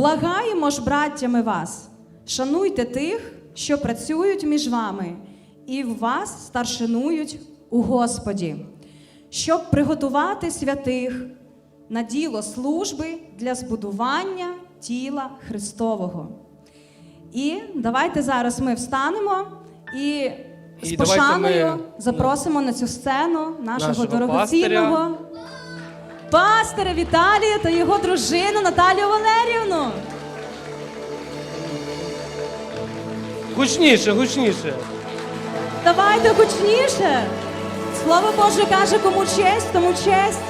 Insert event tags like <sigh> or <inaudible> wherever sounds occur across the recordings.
Благаємо ж, браттями вас, шануйте тих, що працюють між вами, і в вас старшинують у Господі, щоб приготувати святих на діло служби для збудування тіла Христового. І давайте зараз ми встанемо і з І пошаною ми- запросимо на цю сцену нашого, Нашого дорогоцінного пастиря Віталія та його дружину Наталію Валерівну. Гучніше, гучніше. Давайте гучніше. Слово Боже каже, кому честь, тому честь.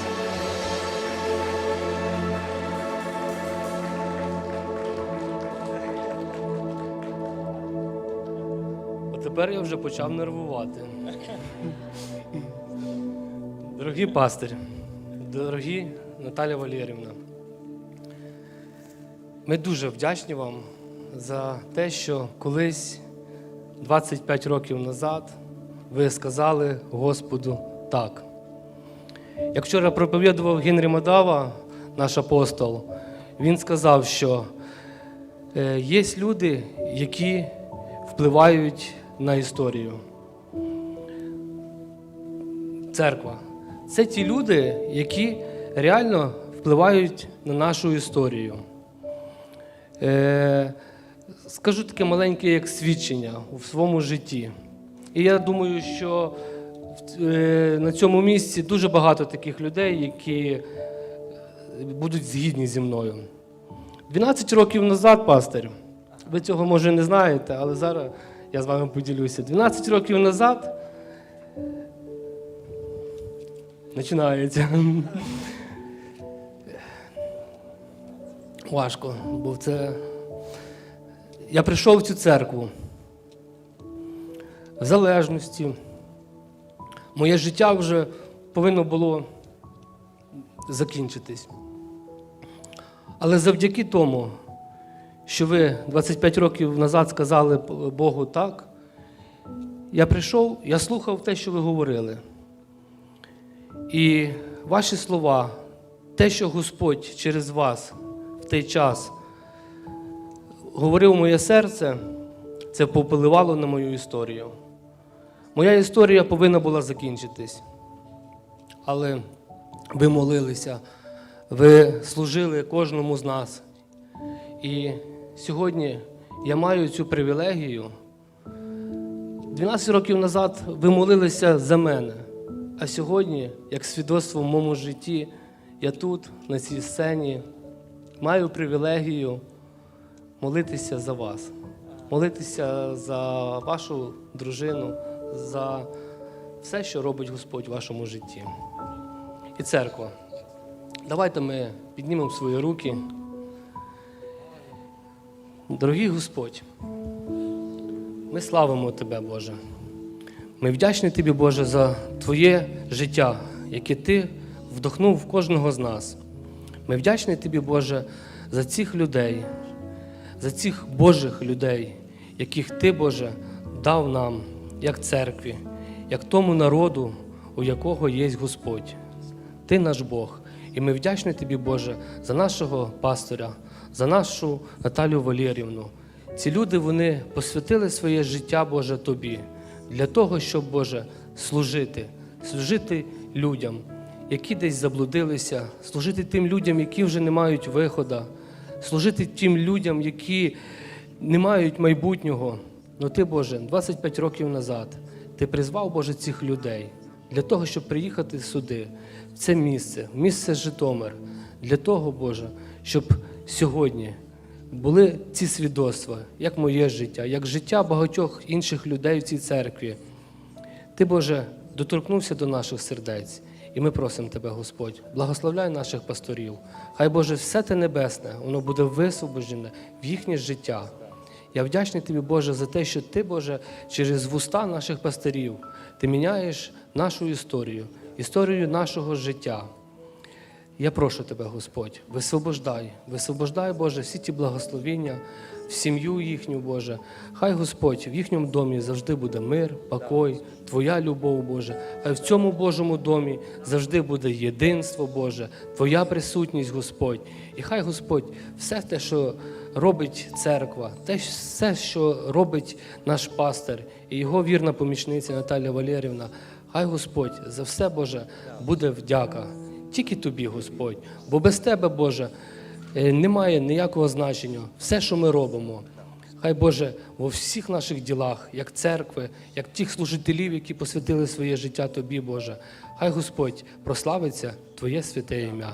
Тепер я вже почав нервувати. <laughs> Дорогі пастирі, дорогі Наталя Валерівна, ми дуже вдячні вам за те, що колись, 25 років назад, ви сказали Господу так. Як вчора проповідував Генрі Мадава, наш апостол, він сказав, що е, є люди, які впливають на історію. Церква. Це ті люди, які реально впливають на нашу історію. Е, скажу таке маленьке як свідчення у своєму житті. І я думаю, що е, на цьому місці дуже багато таких людей, які будуть згідні зі мною. 12 років назад, пастир, ви цього може не знаєте, але зараз я з вами поділюся. 12 років назад починається. Важко, бо це. Я прийшов в цю церкву в залежності. Моє життя вже повинно було закінчитись. Але завдяки тому, що ви 25 років назад сказали Богу так, я прийшов, я слухав те, що ви говорили. І ваші слова, те, що Господь через вас в той час говорив моє серце, це попливало на мою історію. Моя історія повинна була закінчитись. Але ви молилися, ви служили кожному з нас. І сьогодні я маю цю привілегію. 12 років назад ви молилися за мене. А сьогодні, як свідоцтво в моєму житті, я тут, на цій сцені, маю привілегію молитися за вас, молитися за вашу дружину, за все, що робить Господь в вашому житті. І церква. Давайте ми піднімемо свої руки. Дорогий Господь, ми славимо Тебе, Боже. Ми вдячні Тобі, Боже, за Твоє життя, яке Ти вдохнув в кожного з нас. Ми вдячні Тобі, Боже, за цих людей, за цих Божих людей, яких Ти, Боже, дав нам, як церкві, як тому народу, у якого є Господь. Ти наш Бог. І ми вдячні Тобі, Боже, за нашого пастора, за нашу Наталю Валерівну. Ці люди вони посвятили своє життя, Боже, Тобі, для того, щоб, Боже, служити, служити людям, які десь заблудилися, служити тим людям, які вже не мають виходу, служити тим людям, які не мають майбутнього. Ну ти, Боже, 25 років назад ти призвав, Боже, цих людей для того, щоб приїхати сюди, в це місце, в місце Житомир, для того, Боже, щоб сьогодні були ці свідоцтва, як моє життя, як життя багатьох інших людей в цій церкві. Ти, Боже, доторкнувся до наших сердець, і ми просимо Тебе, Господь, благословляй наших пасторів. Хай, Боже, все те небесне, воно буде висвобожене в їхнє життя. Я вдячний Тобі, Боже, за те, що Ти, Боже, через вуста наших пастирів Ти міняєш нашу історію, історію нашого життя. Я прошу Тебе, Господь, висвобождай, висвобождай, Боже, всі ті благословіння, в сім'ю їхню, Боже. Хай Господь в їхньому домі завжди буде мир, покой, Твоя любов, Боже. Хай в цьому Божому домі завжди буде єдинство, Боже, Твоя присутність, Господь. І хай Господь все те, що робить церква, те, все, що робить наш пастир і його вірна помічниця Наталя Валерівна, хай Господь за все, Боже, буде вдяка. Тільки тобі, Господь, бо без тебе, Боже, е, немає ніякого значення. Все, що ми робимо. Хай Боже, во всіх наших ділах, як церкви, як тих служителів, які посвятили своє життя Тобі, Боже, хай Господь прославиться Твоє святе ім'я.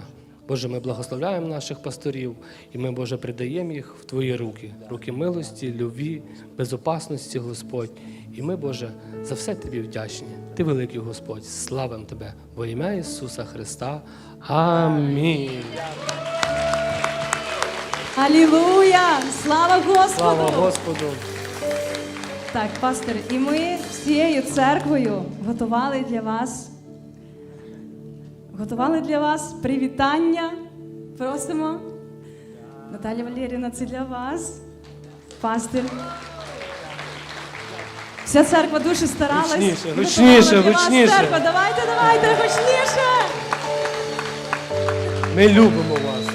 Боже, ми благословляємо наших пасторів, і ми, Боже, придаємо їх в Твої руки, руки милості, любві, безопасності, Господь. І ми, Боже, за все Тобі вдячні. Ти великий Господь, славим Тебе во ім'я Ісуса Христа. Амінь. Алілуя! Слава Господу! Слава Господу! Так, пастор, і ми всією церквою готували для вас. Готували для вас привітання. Просимо. Наталя Валерівна, це для вас. Пастир. Вся церква дуже старалась. Гучніше, Готувала гучніше, гучніше. Церква, давайте, давайте, гучніше. Ми любимо вас,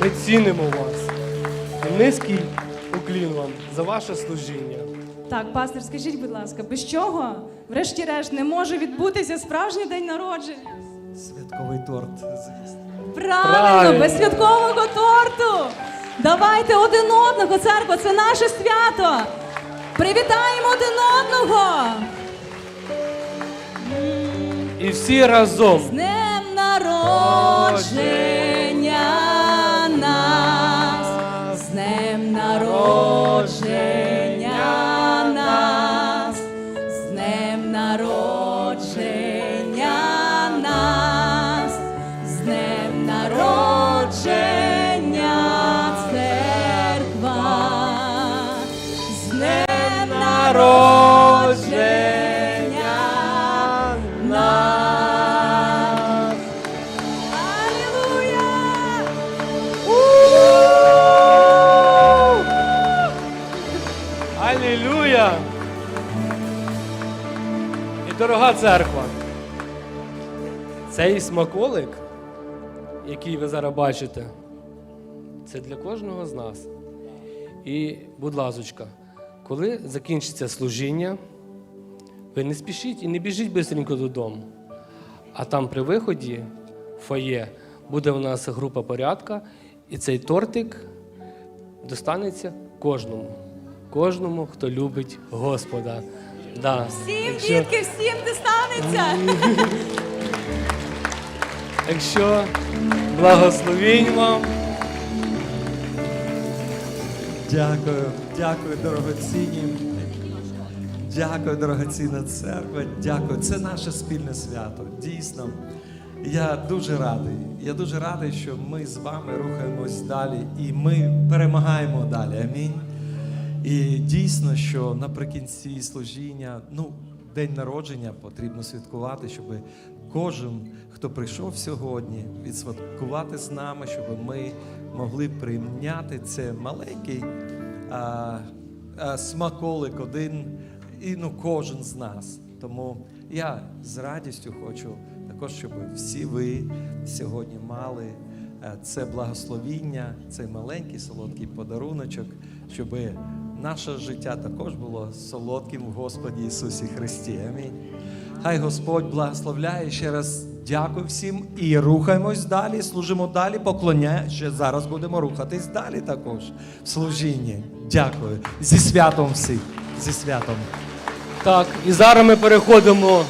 ми цінимо вас. І низький уклін вам за ваше служіння. Так, пастор, скажіть, будь ласка, без чого, врешті-решт, не може відбутися справжній день народження? Святковий торт, звісно. Правильно, Правильно. без святкового торту. Давайте один одного, церква, це наше свято. Привітаємо один одного. І всі разом. З днем народження нас, з днем народження нас, з днем народження церква. Цей смаколик, який ви зараз бачите, це для кожного з нас. І, будь ласочка, коли закінчиться служіння, ви не спішіть і не біжіть бистренько додому. А там при виході фоє буде у нас група порядка, і цей тортик достанеться кожному. Кожному, хто любить Господа. Да. Всім, Якщо- дітки, всім достанеться. <laughs> Якщо благословінь вам. Дякую, дякую, дорогоцінні. Дякую, дорогоцінна церква. Дякую. Це наше спільне свято. Дійсно. Я дуже радий. Я дуже радий, що ми з вами рухаємось далі і ми перемагаємо далі. Амінь. І дійсно, що наприкінці служіння, ну, день народження потрібно святкувати, щоб кожен, хто прийшов сьогодні, відсвяткувати з нами, щоб ми могли прийняти це маленький а, а, смаколик один, і ну, кожен з нас. Тому я з радістю хочу також, щоб всі ви сьогодні мали е, це благословіння, цей маленький солодкий подаруночок, щоб наше життя також було солодким в Господі Ісусі Христі. Амінь. Хай Господь благословляє ще раз. Дякую всім і рухаємось далі, служимо далі, поклоняємо. Ще зараз будемо рухатись далі також в служінні. Дякую. Зі святом всіх. Зі святом. Так, і зараз ми переходимо